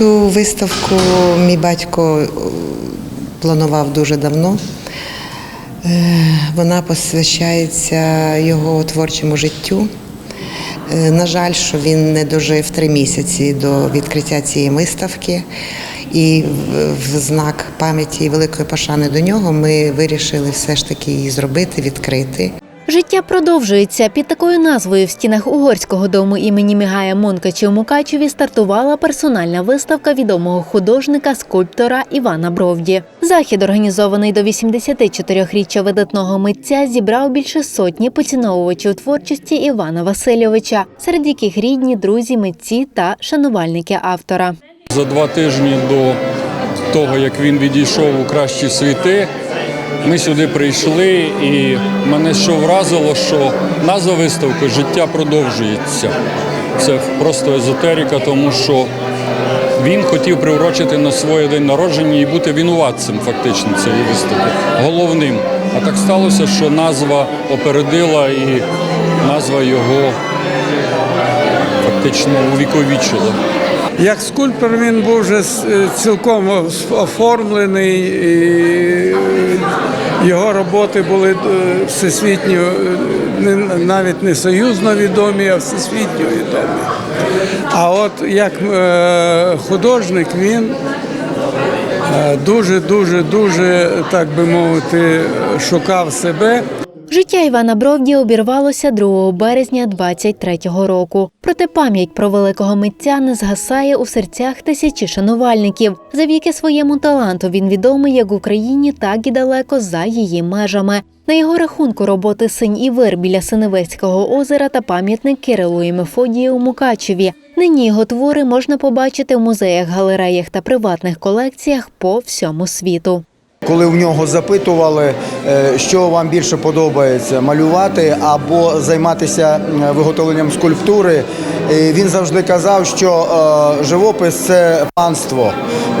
Цю виставку мій батько е, планував дуже давно. Е, Вона посвящається його творчому життю. Е, На жаль, що він не дожив три місяці до відкриття цієї виставки. І в- знак пам'яті і великої пошани до нього ми вирішили все ж таки її зробити, відкрити. Життя продовжується. Під такою назвою в стінах угорського дому імені Мігая Монкача у Мукачеві стартувала персональна виставка відомого художника, скульптора Івана Бровді. Захід, організований до 84-річчя видатного митця, зібрав більше сотні поціновувачів творчості Івана Васильовича, серед яких рідні, друзі, митці та шанувальники автора. За два тижні до того, як він відійшов у кращі світи, ми сюди прийшли, і мене що вразило, що назва виставки Життя продовжується. Це просто езотерика, тому що він хотів приурочити на своє день народження і бути винуватцем фактично цієї виставки, головним. А так сталося, що назва опередила і назва його фактично увіковічила. Як скульптор він був вже е, цілком оформлений, і його роботи були е, всесвітньо, е, навіть не союзно відомі, а всесвітньо відомі. А от як е, художник він дуже, дуже, дуже, так би мовити, шукав себе. Життя Івана Бровді обірвалося 2 березня 23-го року. Проте пам'ять про великого митця не згасає у серцях тисячі шанувальників. Завдяки своєму таланту він відомий як в Україні, так і далеко за її межами. На його рахунку роботи синь і вир біля Синевецького озера та пам'ятник Кирилу і Мефодії у Мукачеві. Нині його твори можна побачити в музеях, галереях та приватних колекціях по всьому світу. Коли в нього запитували, е, що вам більше подобається малювати або займатися виготовленням скульптури, е, він завжди казав, що е, живопис це панство,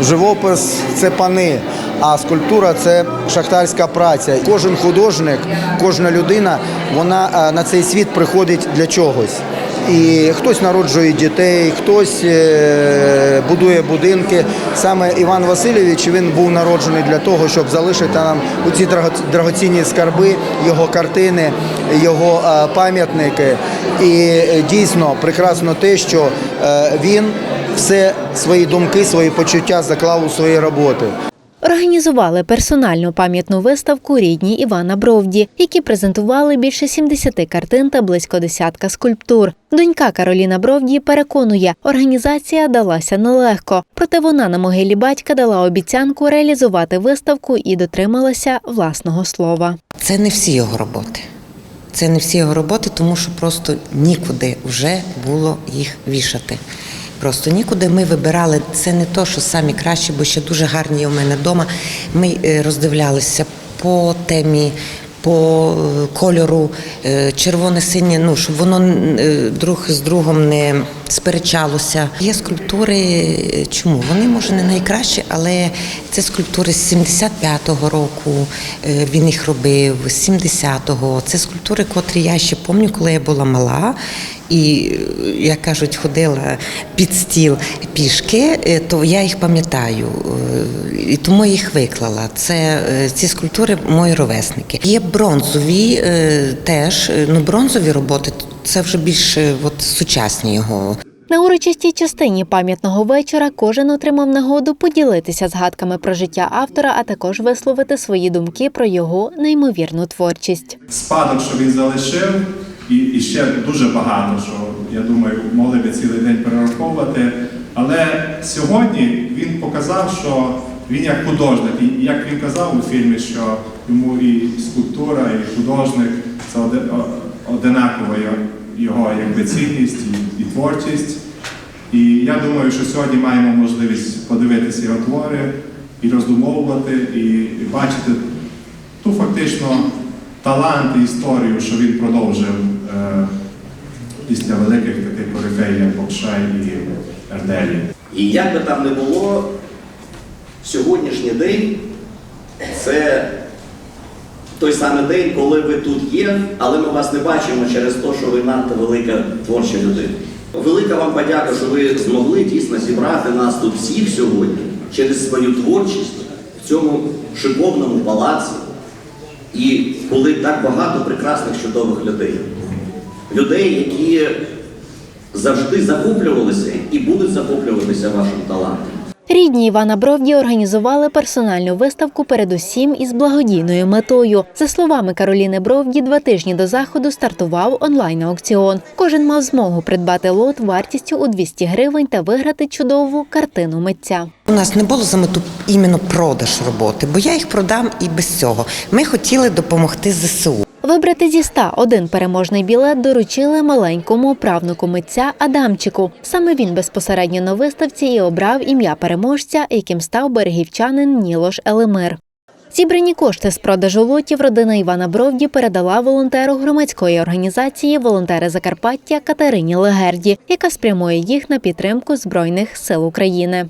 живопис це пани, а скульптура це шахтарська праця. Кожен художник, кожна людина, вона е, на цей світ приходить для чогось. І хтось народжує дітей, хтось е, будує будинки. Саме Іван Васильович він був народжений для того, щоб залишити нам у ці драгоцінні скарби, його картини, його е, пам'ятники. І е, дійсно прекрасно те, що він все свої думки, свої почуття заклав у свої роботи. Організували персональну пам'ятну виставку рідні Івана Бровді, які презентували більше 70 картин та близько десятка скульптур. Донька Кароліна Бровді переконує, організація далася нелегко, проте вона на могилі батька дала обіцянку реалізувати виставку і дотрималася власного слова. Це не всі його роботи. Це не всі його роботи, тому що просто нікуди вже було їх вішати. Просто нікуди ми вибирали. Це не то, що самі кращі, бо ще дуже гарні у мене вдома. Ми е, роздивлялися по темі. По е, кольору е, червоне-синє, ну щоб воно друг з другом не сперечалося. Є скульптури, чому вони може не найкращі, але це скульптури з 75-го року. Він їх робив з 70-го. Це скульптури, котрі я ще пам'ятаю, коли я була мала. І, як кажуть, ходила під стіл пішки, е, то я їх пам'ятаю. е, І тому їх виклала. Це е, ці скульптури мої ровесники. Є бронзові теж. Ну, бронзові роботи це вже більше от, сучасні його. На урочистій частині пам'ятного вечора кожен отримав нагоду поділитися згадками про життя автора, а також висловити свої думки про його неймовірну творчість. спадок, що він залишив, і, і ще дуже багато, що я думаю, могли би цілий день перераховувати. Але сьогодні він показав, що він як художник, і як він казав у фільмі, що йому і скульптура, і художник це оди- одинакова його- якби цінність і, і творчість. І я думаю, що сьогодні маємо можливість подивитися його твори і роздумовувати, і, і бачити ту фактично талант і історію, що він продовжив після великих таких корифеїв, як Бокшай і Ерделі. І як би там не було, сьогоднішній день це той самий день, коли ви тут є, але ми вас не бачимо через те, що ви надто велика творча людина. Велика вам подяка, що ви змогли дійсно зібрати нас тут всіх сьогодні через свою творчість в цьому шиковному палаці. І були так багато прекрасних чудових людей. Людей, які завжди захоплювалися і будуть захоплюватися вашим талантом. Рідні Івана Бровді організували персональну виставку передусім із благодійною метою. За словами Кароліни Бровді, два тижні до заходу стартував онлайн-аукціон. Кожен мав змогу придбати лот вартістю у 200 гривень та виграти чудову картину митця. У нас не було за мету іменно продаж роботи, бо я їх продам і без цього. Ми хотіли допомогти ЗСУ. Вибрати зі ста один переможний білет доручили маленькому правнуку митця Адамчику. Саме він безпосередньо на виставці і обрав ім'я переможця, яким став берегівчанин Нілош Елемир. Зібрані кошти з продажу лотів родина Івана Бровді передала волонтеру громадської організації Волонтери Закарпаття Катерині Легерді, яка спрямує їх на підтримку Збройних сил України.